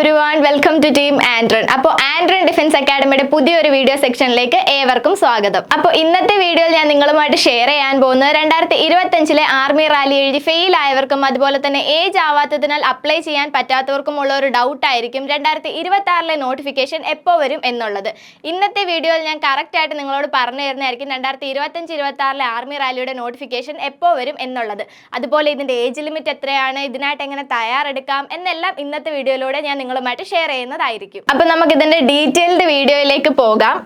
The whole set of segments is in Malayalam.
Everyone welcome to team Andron അപ്പോൾ ആൻഡ്രൺ ഡിഫൻസ് അക്കാഡമിയുടെ പുതിയൊരു വീഡിയോ സെക്ഷനിലേക്ക് ഏവർക്കും സ്വാഗതം. അപ്പോൾ ഇന്നത്തെ വീഡിയോയിൽ ഞാൻ നിങ്ങളുമായിട്ട് ഷെയർ ചെയ്യാൻ പോകുന്നത് രണ്ടായിരത്തി ഇരുപത്തഞ്ചിലെ ആർമി റാലി എഴുതി ഫെയിൽ ആയവർക്കും അതുപോലെ തന്നെ ഏജ് ആവാത്തതിനാൽ അപ്ലൈ ചെയ്യാൻ പറ്റാത്തവർക്കും ഉള്ള ഒരു ഡൗട്ട് ആയിരിക്കും രണ്ടായിരത്തി ഇരുപത്തി ആറിലെ നോട്ടിഫിക്കേഷൻ എപ്പോൾ വരും എന്നുള്ളത്. ഇന്നത്തെ വീഡിയോയിൽ ഞാൻ കറക്റ്റ് ആയിട്ട് നിങ്ങളോട് പറഞ്ഞു തരുന്നതായിരിക്കും രണ്ടായിരത്തി ഇരുപത്തഞ്ച് ഇരുപത്തി ആറിലെ ആർമി റാലിയുടെ നോട്ടിഫിക്കേഷൻ എപ്പോൾ വരും എന്നുള്ളത്. അതുപോലെ ഇതിന്റെ ഏജ് ലിമിറ്റ് എത്രയാണ്? ഇതിനായിട്ട് എങ്ങനെ തയ്യാറെടുക്കാം? എന്നെല്ലാം ഇന്നത്തെ വീഡിയോയിലൂടെ ഞാൻ നിങ്ങളുമായിട്ട് ഷെയർ ചെയ്യുന്നതായിരിക്കും. അപ്പൊ നമുക്ക് ഇതിന്റെ ഡീറ്റെയിൽഡ് വീഡിയോയിലേക്ക് പോകാം.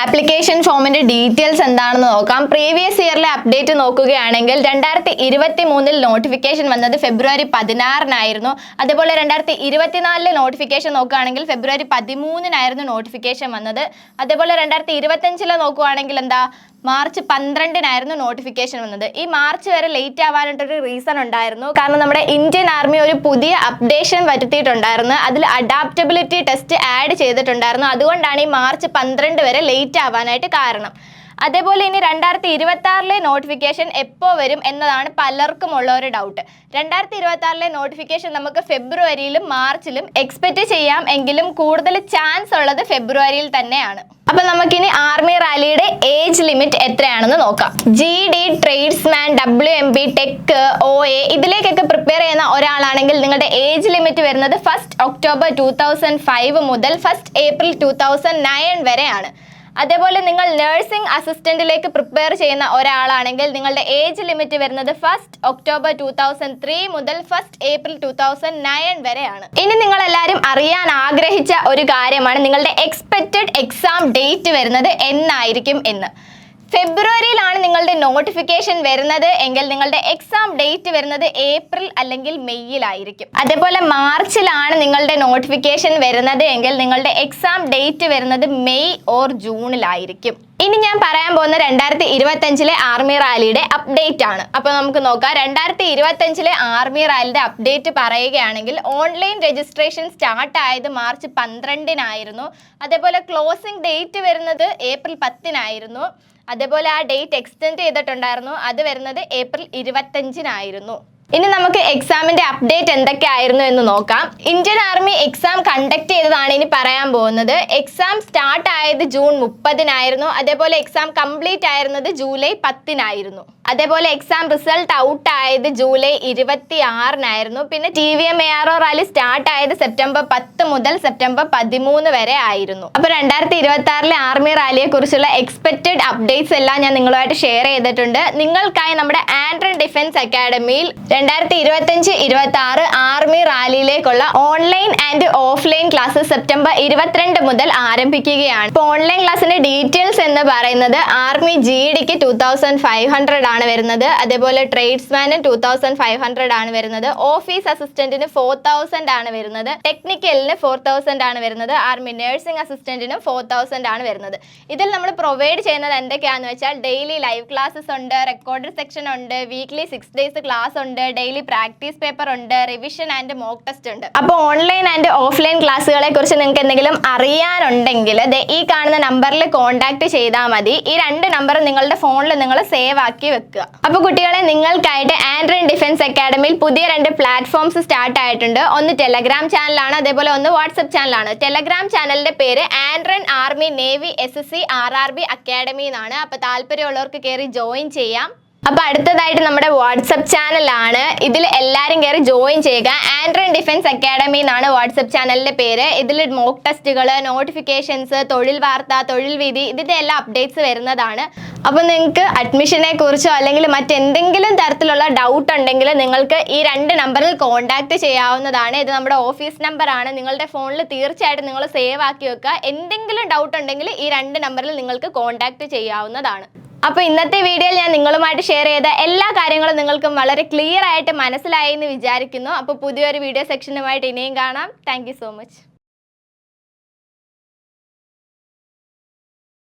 ആപ്ലിക്കേഷൻ ഫോമിന്റെ ഡീറ്റെയിൽസ് എന്താണെന്ന് നോക്കാം. പ്രീവിയസ് ഇയറിലെ അപ്ഡേറ്റ് നോക്കുകയാണെങ്കിൽ രണ്ടായിരത്തി ഇരുപത്തി മൂന്നിൽ നോട്ടിഫിക്കേഷൻ വന്നത് ഫെബ്രുവരി പതിനാറിനായിരുന്നു. അതുപോലെ രണ്ടായിരത്തി ഇരുപത്തിനാലിലെ നോട്ടിഫിക്കേഷൻ നോക്കുകയാണെങ്കിൽ ഫെബ്രുവരി പതിമൂന്നിനായിരുന്നു നോട്ടിഫിക്കേഷൻ വന്നത്. അതേപോലെ രണ്ടായിരത്തി ഇരുപത്തഞ്ചിലെ നോക്കുകയാണെങ്കിൽ എന്താ? മാർച്ച് പന്ത്രണ്ടിനായിരുന്നു നോട്ടിഫിക്കേഷൻ വന്നത്. ഈ മാർച്ച് വരെ ലേറ്റ് ആവാനായിട്ടൊരു റീസൺ ഉണ്ടായിരുന്നു. കാരണം നമ്മുടെ ഇന്ത്യൻ ആർമി ഒരു പുതിയ അപ്ഡേഷൻ വരുത്തിയിട്ടുണ്ടായിരുന്നു. അതിൽ അഡാപ്റ്റബിലിറ്റി ടെസ്റ്റ് ആഡ് ചെയ്തിട്ടുണ്ടായിരുന്നു. അതുകൊണ്ടാണ് ഈ മാർച്ച് പന്ത്രണ്ട് വരെ ലേറ്റ് ആവാനായിട്ട് കാരണം. അതേപോലെ ഇനി രണ്ടായിരത്തി ഇരുപത്തി ആറിലെ നോട്ടിഫിക്കേഷൻ എപ്പോൾ വരും എന്നതാണ് പലർക്കും ഉള്ള ഒരു ഡൗട്ട് രണ്ടായിരത്തി ഇരുപത്തി ആറിലെ നോട്ടിഫിക്കേഷൻ നമുക്ക് ഫെബ്രുവരിയിലും മാർച്ചിലും എക്സ്പെക്റ്റ് ചെയ്യാം. എങ്കിലും കൂടുതൽ ചാൻസ് ഉള്ളത് ഫെബ്രുവരിയിൽ തന്നെയാണ്. അപ്പൊ നമുക്കിനി ആർമി റാലിയുടെ ഏജ് ലിമിറ്റ് എത്രയാണെന്ന് നോക്കാം. G D tradesman W M B tech O A ഇതിലേക്കൊക്കെ prepare ചെയ്യുന്ന ഒരാളാണെങ്കിൽ നിങ്ങളുടെ ഏജ് ലിമിറ്റ് വരുന്നത് first October two thousand five മുതൽ first April two thousand nine വരെയാണ്. അതേപോലെ നിങ്ങൾ നഴ്സിംഗ് അസിസ്റ്റന്റിലേക്ക് പ്രിപ്പയർ ചെയ്യുന്ന ഒരാളാണെങ്കിൽ നിങ്ങളുടെ ഏജ് ലിമിറ്റ് വരുന്നത് first October two thousand three മുതൽ first April two thousand nine വരെയാണ്. ഇനി നിങ്ങൾ എല്ലാവരും അറിയാൻ ആഗ്രഹിച്ച ഒരു കാര്യമാണ് നിങ്ങളുടെ എക്സ്പെക്റ്റഡ് എക്സാം ഡേറ്റ് വരുന്നത് എന്നായിരിക്കും എന്ന്. ഫെബ്രുവരിയിലാണ് നിങ്ങളുടെ നോട്ടിഫിക്കേഷൻ വരുന്നത്. എങ്കിൽ നിങ്ങളുടെ എക്സാം ഡേറ്റ് വരുന്നത് ഏപ്രിൽ അല്ലെങ്കിൽ മെയ്യിലായിരിക്കും. അതേപോലെ മാർച്ചിലാണ് നിങ്ങളുടെ നോട്ടിഫിക്കേഷൻ വരുന്നത്. എങ്കിൽ നിങ്ങളുടെ എക്സാം ഡേറ്റ് വരുന്നത് മെയ് ഓർ ജൂണിലായിരിക്കും. ഇനി ഞാൻ പറയാൻ പോകുന്ന രണ്ടായിരത്തി ഇരുപത്തഞ്ചിലെ ആർമി റാലിയുടെ അപ്ഡേറ്റ് ആണ്. അപ്പൊ നമുക്ക് നോക്കാം. രണ്ടായിരത്തി ഇരുപത്തഞ്ചിലെ ആർമി റാലിയുടെ അപ്ഡേറ്റ് പറയുകയാണെങ്കിൽ ഓൺലൈൻ രജിസ്ട്രേഷൻ സ്റ്റാർട്ട് ആയത് മാർച്ച് പന്ത്രണ്ടിനായിരുന്നു. അതേപോലെ ക്ലോസിംഗ് ഡേറ്റ് വരുന്നത് ഏപ്രിൽ പത്തിനായിരുന്നു. അതേപോലെ ആ ഡേറ്റ് എക്സ്റ്റെൻഡ് ചെയ്തിട്ടുണ്ടായിരുന്നു. അത് വരുന്നത് ഏപ്രിൽ ഇരുപത്തഞ്ചിനായിരുന്നു ഇനി നമുക്ക് എക്സാമിന്റെ അപ്ഡേറ്റ് എന്തൊക്കെയായിരുന്നു എന്ന് നോക്കാം. ഇന്ത്യൻ ആർമി എക്സാം കണ്ടക്ട് ചെയ്തതാണ് ഇനി പറയാൻ പോകുന്നത്. എക്സാം സ്റ്റാർട്ട് ആയത് ജൂൺ മുപ്പതിനായിരുന്നു. അതേപോലെ എക്സാം കംപ്ലീറ്റ് ആയിരുന്നത് ജൂലൈ പത്തിനായിരുന്നു. അതേപോലെ എക്സാം റിസൾട്ട് ഔട്ട് ആയത് ജൂലൈ ഇരുപത്തി ആറിനായിരുന്നു പിന്നെ T V M A R O rally start ആയത് സെപ്റ്റംബർ പത്ത് മുതൽ സെപ്റ്റംബർ പതിമൂന്ന് വരെ ആയിരുന്നു. അപ്പൊ രണ്ടായിരത്തി ഇരുപത്തി ആറിലെ ആർമി റാലിയെ കുറിച്ചുള്ള എക്സ്പെക്റ്റഡ് അപ്ഡേറ്റ്സ് എല്ലാം ഞാൻ നിങ്ങളുമായിട്ട് ഷെയർ ചെയ്തിട്ടുണ്ട്. നിങ്ങൾക്കായി നമ്മുടെ ആൻഡ്രൻ ഡിഫൻസ് അക്കാഡമിയിൽ രണ്ടായിരത്തി ഇരുപത്തഞ്ച് ഇരുപത്തി ആറ് army റാലിയിലേക്കുള്ള online and offline class September ഇരുപത്തിരണ്ട് മുതൽ ആരംഭിക്കുകയാണ്. ഇപ്പോൾ ഓൺലൈൻ ക്ലാസ്സിന്റെ ഡീറ്റെയിൽസ് എന്ന് പറയുന്നത് ആർമി ജി ഡിക്ക് ടൂ തൗസൻഡ് ഫൈവ് ഹൺഡ്രഡ് ആണ് വരുന്നത്. അതേപോലെ ട്രേഡ്സ്മാന് ടൂ തൗസൻഡ് ഫൈവ് ഹൺഡ്രഡ് ആണ് വരുന്നത്. ഓഫീസ് അസിസ്റ്റന്റിന് ഫോർ തൗസൻഡ് ആണ് വരുന്നത്. ടെക്നിക്കലിന് ഫോർ തൗസൻഡ് ആണ് വരുന്നത്. ആർമി നഴ്സിംഗ് അസിസ്റ്റന്റിനും ഫോർ തൗസൻഡ് ആണ് വരുന്നത്. ഇതിൽ നമ്മൾ പ്രൊവൈഡ് ചെയ്യുന്നത് എന്തൊക്കെയാണെന്ന് വെച്ചാൽ ഡെയിലി ലൈവ് ക്ലാസ്സസ് ഉണ്ട് റെക്കോർഡഡ് സെക്ഷൻ ഉണ്ട് വീക്ക്ലി സിക്സ് ഡേയ്സ് ക്ലാസ് ഉണ്ട് ഡെയിലി പ്രാക്ടീസ് പേപ്പർ ഉണ്ട് റിവിഷൻ ആൻഡ് മോക്ക് ടെസ്റ്റ് ഉണ്ട്. അപ്പോൾ ഓൺലൈൻ ആൻഡ് ഓഫ്ലൈൻ ക്ലാസ്സുകളെ കുറിച്ച് നിങ്ങൾക്ക് എന്തെങ്കിലും അറിയാനുണ്ടെങ്കിൽ ഈ കാണുന്ന നമ്പറിൽ കോൺടാക്ട് ചെയ്താൽ മതി. ഈ രണ്ട് നമ്പർ നിങ്ങളുടെ ഫോണിൽ നിങ്ങൾ സേവ് ആക്കി വെക്കുക. അപ്പോൾ കുട്ടികളെ നിങ്ങൾക്കായിട്ട് ആൻഡ്രൻ ഡിഫൻസ് അക്കാഡമിയിൽ പുതിയ രണ്ട് പ്ലാറ്റ്ഫോംസ് സ്റ്റാർട്ട് ആയിട്ടുണ്ട്. ഒന്ന് ടെലഗ്രാം ചാനലാണ് അതേപോലെ ഒന്ന് വാട്സപ്പ് ചാനലാണ് ടെലഗ്രാം ചാനലിന്റെ പേര് Andron army navy S S C R R B academy എന്നാണ്. അപ്പോൾ താല്പര്യമുള്ളവർക്ക് കയറി ജോയിൻ ചെയ്യാം. അപ്പൊ അടുത്തതായിട്ട് നമ്മുടെ വാട്സപ്പ് ചാനലാണ്. ഇതിൽ എല്ലാവരും കയറി ജോയിൻ ചെയ്യുക. ആൻഡ്രൻ ഡിഫൻസ് അക്കാഡമി എന്നാണ് വാട്സപ്പ് ചാനലിന്റെ പേര്. ഇതിൽ മോക്ക് ടെസ്റ്റുകൾ നോട്ടിഫിക്കേഷൻസ് തൊഴിൽ വാർത്ത തൊഴിൽ വിധി ഇതിന്റെ എല്ലാ അപ്ഡേറ്റ്സ് വരുന്നതാണ്. അപ്പൊ നിങ്ങൾക്ക് അഡ്മിഷനെ കുറിച്ചോ അല്ലെങ്കിൽ മറ്റെന്തെങ്കിലും തരത്തിലുള്ള ഡൗട്ട് ഉണ്ടെങ്കിൽ നിങ്ങൾക്ക് ഈ രണ്ട് നമ്പറിൽ കോൺടാക്ട് ചെയ്യാവുന്നതാണ്. ഇത് നമ്മുടെ ഓഫീസ് നമ്പറാണ് നിങ്ങളുടെ ഫോണിൽ തീർച്ചയായിട്ടും നിങ്ങൾ സേവ് ആക്കി വെക്കുക. എന്തെങ്കിലും ഡൗട്ട് ഉണ്ടെങ്കിൽ ഈ രണ്ട് നമ്പറിൽ നിങ്ങൾക്ക് കോൺടാക്ട് ചെയ്യാവുന്നതാണ്. അപ്പോൾ ഇന്നത്തെ വീഡിയോയിൽ ഞാൻ നിങ്ങളുമായിട്ട് ഷെയർ ചെയ്ത എല്ലാ കാര്യങ്ങളും നിങ്ങൾക്ക് വളരെ ക്ലിയർ ആയിട്ട് മനസ്സിലായി എന്ന് വിചാരിക്കുന്നു. അപ്പോൾ പുതിയൊരു വീഡിയോ സെക്ഷനുമായിട്ട് ഇനിയും കാണാം. Thank so much